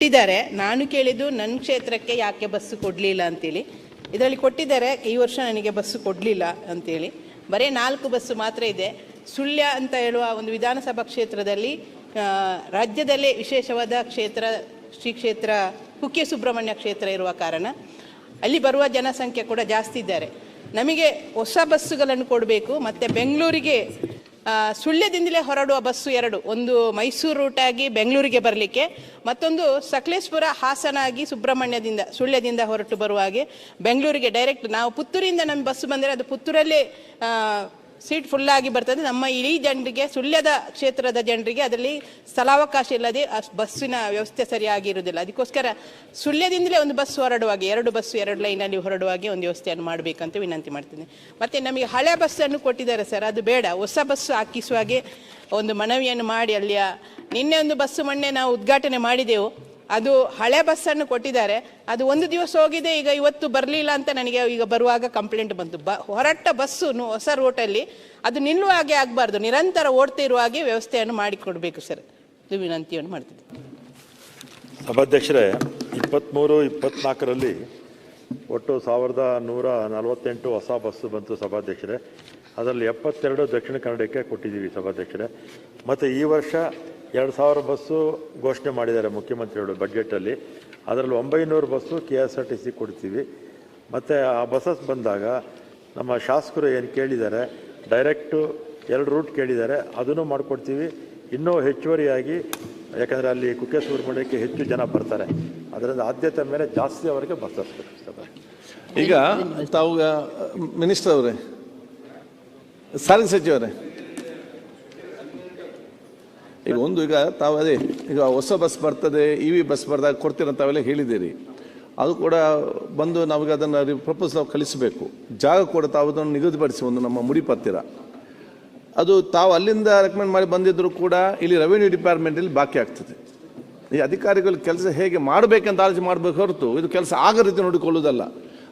ಕೊಟ್ಟಿದ್ದಾರೆ. ನಾನು ಕೇಳಿದ್ದು ನನ್ನ ಕ್ಷೇತ್ರಕ್ಕೆ ಯಾಕೆ ಬಸ್ಸು ಕೊಡಲಿಲ್ಲ ಅಂತೇಳಿ. ಇದರಲ್ಲಿ ಕೊಟ್ಟಿದ್ದಾರೆ, ಈ ವರ್ಷ ನನಗೆ ಬಸ್ಸು ಕೊಡಲಿಲ್ಲ ಅಂತೇಳಿ. ಬರೀ ನಾಲ್ಕು ಬಸ್ಸು ಮಾತ್ರ ಇದೆ. ಸುಳ್ಯ ಅಂತ ಹೇಳುವ ಒಂದು ವಿಧಾನಸಭಾ ಕ್ಷೇತ್ರದಲ್ಲಿ ರಾಜ್ಯದಲ್ಲೇ ವಿಶೇಷವಾದ ಕ್ಷೇತ್ರ, ಶ್ರೀ ಕ್ಷೇತ್ರ, ಕುಕ್ಕೆ ಸುಬ್ರಹ್ಮಣ್ಯ ಕ್ಷೇತ್ರ ಇರುವ ಕಾರಣ ಅಲ್ಲಿ ಬರುವ ಜನಸಂಖ್ಯೆ ಕೂಡ ಜಾಸ್ತಿ ಇದ್ದಾರೆ. ನಮಗೆ ಹೊಸ ಬಸ್ಸುಗಳನ್ನು ಕೊಡಬೇಕು, ಮತ್ತು ಬೆಂಗಳೂರಿಗೆ ಸುಳ್ಯದಿಂದಲೇ ಹೊರಡುವ ಬಸ್ಸು ಎರಡು. ಒಂದು ಮೈಸೂರು ರೂಟ್ ಆಗಿ ಬೆಂಗಳೂರಿಗೆ ಬರಲಿಕ್ಕೆ, ಮತ್ತೊಂದು ಸಕಲೇಶ್ಪುರ ಹಾಸನ ಆಗಿ ಸುಬ್ರಹ್ಮಣ್ಯದಿಂದ, ಸುಳ್ಯದಿಂದ ಹೊರಟು ಬರುವ ಹಾಗೆ ಬೆಂಗಳೂರಿಗೆ ಡೈರೆಕ್ಟ್ ನಾವು ಪುತ್ತೂರಿಂದ ನಮ್ಮ ಬಸ್ ಬಂದರೆ ಅದು ಪುತ್ತೂರಲ್ಲೇ ಸೀಟ್ ಫುಲ್ ಆಗಿ ಬರ್ತದೆ. ನಮ್ಮ ಇಡೀ ಜನರಿಗೆ, ಸುಳ್ಯದ ಕ್ಷೇತ್ರದ ಜನರಿಗೆ ಅದರಲ್ಲಿ ಸ್ಥಳಾವಕಾಶ ಇಲ್ಲದೆ ಆ ಬಸ್ಸಿನ ವ್ಯವಸ್ಥೆ ಸರಿಯಾಗಿ ಇರುವುದಿಲ್ಲ. ಅದಕ್ಕೋಸ್ಕರ ಸುಳ್ಯದಿಂದಲೇ ಒಂದು ಬಸ್ ಹೊರಡುವಾಗ, ಎರಡು ಬಸ್ಸು ಎರಡು ಲೈನಲ್ಲಿ ಹೊರಡುವಾಗೆ ಒಂದು ವ್ಯವಸ್ಥೆಯನ್ನು ಮಾಡಬೇಕಂತ ವಿನಂತಿ ಮಾಡ್ತೀನಿ. ಮತ್ತೆ ನಮಗೆ ಹಳೆ ಬಸ್ಸನ್ನು ಕೊಟ್ಟಿದ್ದಾರೆ ಸರ್ ಅದು ಬೇಡ. ಹೊಸ ಬಸ್ಸು ಹಾಕಿಸುವ ಹಾಗೆ ಒಂದು ಮನವಿಯನ್ನು ಮಾಡಿ ಅಲ್ಲಿಯ ನಿನ್ನೆ ಒಂದು ಬಸ್ಸು ಮೊನ್ನೆ ನಾವು ಉದ್ಘಾಟನೆ ಮಾಡಿದೆವು. ಅದು ಹಳೆ ಬಸ್ಸನ್ನು ಕೊಟ್ಟಿದ್ದಾರೆ. ಅದು ಒಂದು ದಿವಸ ಹೋಗಿದೆ, ಈಗ ಇವತ್ತು ಬರಲಿಲ್ಲ ಅಂತ ನನಗೆ ಈಗ ಬರುವಾಗ ಕಂಪ್ಲೇಂಟ್ ಬಂತು. ಬ ಹೊರಟ ಬಸ್ಸು ಹೊಸ ರೋಟಲ್ಲಿ ಅದು ನಿಲ್ಲುವ ಹಾಗೆ ಆಗಬಾರ್ದು. ನಿರಂತರ ಓಡ್ತಾ ಇರುವ ಹಾಗೆ ವ್ಯವಸ್ಥೆಯನ್ನು ಮಾಡಿಕೊಡ್ಬೇಕು ಸರ್. ಇದು ವಿನಂತಿಯನ್ನು ಮಾಡ್ತಿದ್ದೆ ಸಭಾಧ್ಯಕ್ಷರೇ ಇಪ್ಪತ್ತ್ಮೂರು ಇಪ್ಪತ್ನಾಲ್ಕರಲ್ಲಿ ಒಟ್ಟು ಸಾವಿರದ ನೂರ ನಲವತ್ತೆಂಟು ಹೊಸ ಬಸ್ಸು ಬಂತು ಸಭಾಧ್ಯಕ್ಷರೇ. ಅದರಲ್ಲಿ ಎಪ್ಪತ್ತೆರಡು ದಕ್ಷಿಣ ಕನ್ನಡಕ್ಕೆ ಕೊಟ್ಟಿದ್ದೀವಿ ಸಭಾಧ್ಯಕ್ಷರೇ. ಮತ್ತು ಈ ವರ್ಷ ಎರಡು ಸಾವಿರ ಬಸ್ಸು ಘೋಷಣೆ ಮಾಡಿದ್ದಾರೆ ಮುಖ್ಯಮಂತ್ರಿಗಳು ಬಜೆಟಲ್ಲಿ. ಅದರಲ್ಲಿ ಒಂಬೈನೂರು bus K S R T C ಕೊಡ್ತೀವಿ. ಮತ್ತು ಆ ಬಸ್ಸಸ್ ಬಂದಾಗ ನಮ್ಮ ಶಾಸಕರು ಏನು ಕೇಳಿದ್ದಾರೆ, ಡೈರೆಕ್ಟು ಎರಡು ರೂಟ್ ಕೇಳಿದ್ದಾರೆ, ಅದನ್ನು ಮಾಡಿಕೊಡ್ತೀವಿ. ಇನ್ನೂ ಹೆಚ್ಚುವರಿಯಾಗಿ, ಯಾಕಂದರೆ ಅಲ್ಲಿ ಕುಕ್ಕೆ ಸುಬ್ರಹ್ಮಣ್ಯಕ್ಕೆ ಹೆಚ್ಚು ಜನ ಬರ್ತಾರೆ. ಅದರಿಂದ ಆದ್ಯತೆ ಮೇಲೆ ಜಾಸ್ತಿ ಅವರಿಗೆ ಬಸ್ಸಸ್ ಈಗ ತಾವು ಮಿನಿಸ್ಟರ್ ಅವರೇ, ಸಾರಿಗೆ ಸಚಿವರೇ ಈಗ ಒಂದು ಈಗ ತಾವು ಅದೇ, ಈಗ ಹೊಸ ಬಸ್ ಬರ್ತದೆ ಇ ವಿ ಬಸ್ ಬರ್ದಾಗ ಕೊಡ್ತೀರ ತಾವೆಲ್ಲ ಹೇಳಿದ್ದೀರಿ. ಅದು ಕೂಡ ಬಂದು ನಮಗೆ ಅದನ್ನು ಪ್ರಪೋಸ್ ನಾವು ಕಲಿಸಬೇಕು. ಜಾಗ ಕೂಡ ತಾವು ಅದನ್ನು ನಿಗದಿಪಡಿಸಿ ಒಂದು ನಮ್ಮ ಮುಡಿಪತ್ತಿರ ಅದು ತಾವು ಅಲ್ಲಿಂದ ರೆಕಮೆಂಡ್ ಮಾಡಿ ಬಂದಿದ್ದರೂ ಕೂಡ ಇಲ್ಲಿ ರೆವಿನ್ಯೂ ಡಿಪಾರ್ಟ್ಮೆಂಟಲ್ಲಿ ಬಾಕಿ ಆಗ್ತದೆ. ಈ ಅಧಿಕಾರಿಗಳು ಕೆಲಸ ಹೇಗೆ ಮಾಡಬೇಕಂತ ಆಲೋಚನೆ ಮಾಡಬೇಕು ಹೊರತು ಇದು ಕೆಲಸ ಆಗ ರೀತಿ ನೋಡಿಕೊಳ್ಳೋದಲ್ಲ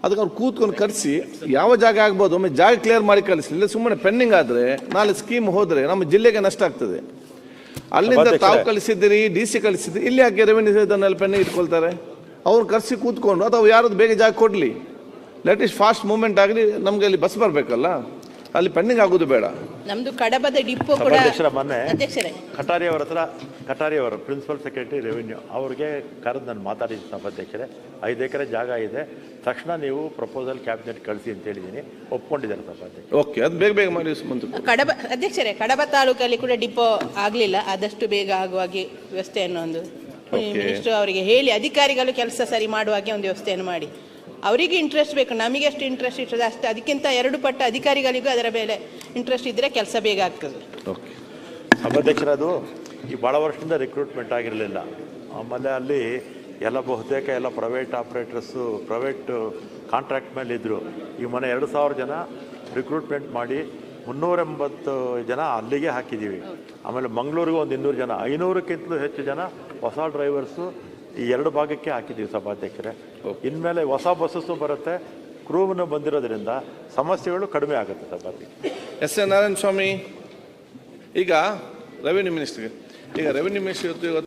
ಅದಕ್ಕೆ ಅವ್ರು ಕೂತ್ಕೊಂಡು ಕರೆಸಿ ಯಾವ ಜಾಗ ಆಗ್ಬೋದು, ಒಮ್ಮೆ ಜಾಗ ಕ್ಲಿಯರ್ ಮಾಡಿ ಕಳಿಸಿ ಇಲ್ಲ ಸುಮ್ಮನೆ ಪೆಂಡಿಂಗ್ ಆದರೆ, ನಾಳೆ ಸ್ಕೀಮ್ ಹೋದರೆ ನಮ್ಮ ಜಿಲ್ಲೆಗೆ ನಷ್ಟ ಆಗ್ತದೆ. ಅಲ್ಲಿಂದ ತಾವು ಕಲಿಸಿದ್ದೀರಿ ಡಿ ಸಿ ಕಲಿಸಿದ್ರಿ ಇಲ್ಲಿ ಯಾಕೆ ರೆವಿನ್ಯೂ ಪೆಂಡಿಂಗ್ ಇಟ್ಕೊಳ್ತಾರೆ. ಅವ್ರು ಕರೆಸಿ ಕೂತ್ಕೊಂಡು ಅಥವಾ ಯಾರದ್ದು ಬೇಗ ಜಾಗ ಕೊಡಲಿ. ಲೆಟ್ ಇಸ್ ಫಾಸ್ಟ್ ಮೂವ್ಮೆಂಟ್ ಆಗಲಿ ನಮಗೆ ಅಲ್ಲಿ ಬಸ್ ಬರಬೇಕಲ್ಲ. ಅಲ್ಲಿ ಪೆಂಡಿಂಗ್ ಆಗೋದು ಬೇಡ. ನಮ್ದು ಕಡಬದ ಡಿಪೋ ಕೂಡ ಅಧ್ಯಕ್ಷರ ಮೊನ್ನೆ ಅಧ್ಯಕ್ಷರೇ. ಕಟಾರಿ ಅವರ ಹತ್ರ ಕಟಾರಿ ಅವರು ಪ್ರಿನ್ಸಿಪಲ್ ಸೆಕ್ರೆಟರಿ ರೆವಿನ್ಯೂ ಅವ್ರಿಗೆ ಕರೆದು ನಾನು ಮಾತಾಡಿದ್ದೀನಿ ಸಭಾಧ್ಯಕ್ಷರೇ. ಐದು ಎಕರೆ ಜಾಗ ಇದೆ. ತಕ್ಷಣ ನೀವು ಪ್ರಪೋಸಲ್ ಕ್ಯಾಬಿನೆಟ್ ಕಳಿಸಿ ಅಂತ ಹೇಳಿದ್ದೀನಿ. ಒಪ್ಕೊಂಡಿದ್ದಾರೆ ಸಭಾಧ್ಯಕ್ಷ ಓಕೆ ಅದು ಬೇಗ ಬೇಗ ಮಾಡಿ ಸುಮಂತ್. ಕಡಬ ಅಧ್ಯಕ್ಷರೇ ಕಡಬ ತಾಲೂಕಲ್ಲಿ ಕೂಡ ಡಿಪೋ ಆಗಲಿಲ್ಲ. ಆದಷ್ಟು ಬೇಗ ಆಗುವಾಗೆ ವ್ಯವಸ್ಥೆಯನ್ನು ಒಂದು. ಮಿನಿಸ್ಟರ್ ಅವರಿಗೆ ಹೇಳಿ ಅಧಿಕಾರಿಗಳು ಕೆಲಸ ಸರಿ ಮಾಡುವಾಗೆ ಒಂದು ವ್ಯವಸ್ಥೆಯನ್ನು ಮಾಡಿ. ಅವರಿಗೆ ಇಂಟ್ರೆಸ್ಟ್ ಬೇಕು. ನಮಗೆ ಎಷ್ಟು ಇಂಟ್ರೆಸ್ಟ್ ಇರ್ತದೆ. ಅಷ್ಟೇ, ಅದಕ್ಕಿಂತ ಎರಡು ಪಟ್ಟು ಅಧಿಕಾರಿಗಳಿಗೂ ಅದರ ಮೇಲೆ ಇಂಟ್ರೆಸ್ಟ್ ಇದ್ದರೆ ಕೆಲಸ ಬೇಗ ಆಗ್ತದೆ. ಓಕೆ ಸಭಾಧ್ಯಕ್ಷರದು, ಈ ಭಾಳ ವರ್ಷದಿಂದ ರಿಕ್ರೂಟ್ಮೆಂಟ್ ಆಗಿರಲಿಲ್ಲ. ಆಮೇಲೆ ಅಲ್ಲಿ ಎಲ್ಲ ಬಹುತೇಕ ಎಲ್ಲ ಪ್ರೈವೇಟ್ ಆಪ್ರೇಟರ್ಸು ಪ್ರೈವೇಟ್ ಕಾಂಟ್ರಾಕ್ಟ್ ಮೇಲೆ ಇದ್ದರು ಈ ಮನೆ ಎರಡು ಸಾವಿರ ಜನ ರಿಕ್ರೂಟ್ಮೆಂಟ್ ಮಾಡಿ ಮುನ್ನೂರ ಎಂಬತ್ತು ಜನ ಅಲ್ಲಿಗೆ ಹಾಕಿದ್ದೀವಿ ಆಮೇಲೆ ಮಂಗಳೂರಿಗೆ ಒಂದು ಇನ್ನೂರು ಜನ. ಐನೂರಕ್ಕಿಂತಲೂ ಹೆಚ್ಚು ಜನ ಹೊಸ ಡ್ರೈವರ್ಸು ಈ ಎರಡು ಭಾಗಕ್ಕೆ ಹಾಕಿದ್ದೀವಿ ಸಭಾಧ್ಯಕ್ಷರೇ. ಇನ್ಮೇಲೆ ಹೊಸ ಬಸ್ಸಸ್ಸು ಬರುತ್ತೆ. ಕ್ರೂವನ್ನು ಬಂದಿರೋದ್ರಿಂದ ಸಮಸ್ಯೆಗಳು ಕಡಿಮೆ ಆಗುತ್ತೆ ಸಭಾಧ್ಯಕ್ಷ ಎಸ್ ಎನ್ ನಾರಾಯಣ ಸ್ವಾಮಿ ಈಗ ರೆವಿನ್ಯೂ ಮಿನಿಸ್ಟ್ರಿಗೆ ಈಗ ರೆವಿನ್ಯೂ ಮಿನಿಸ್ಟರ್ ಇವತ್ತು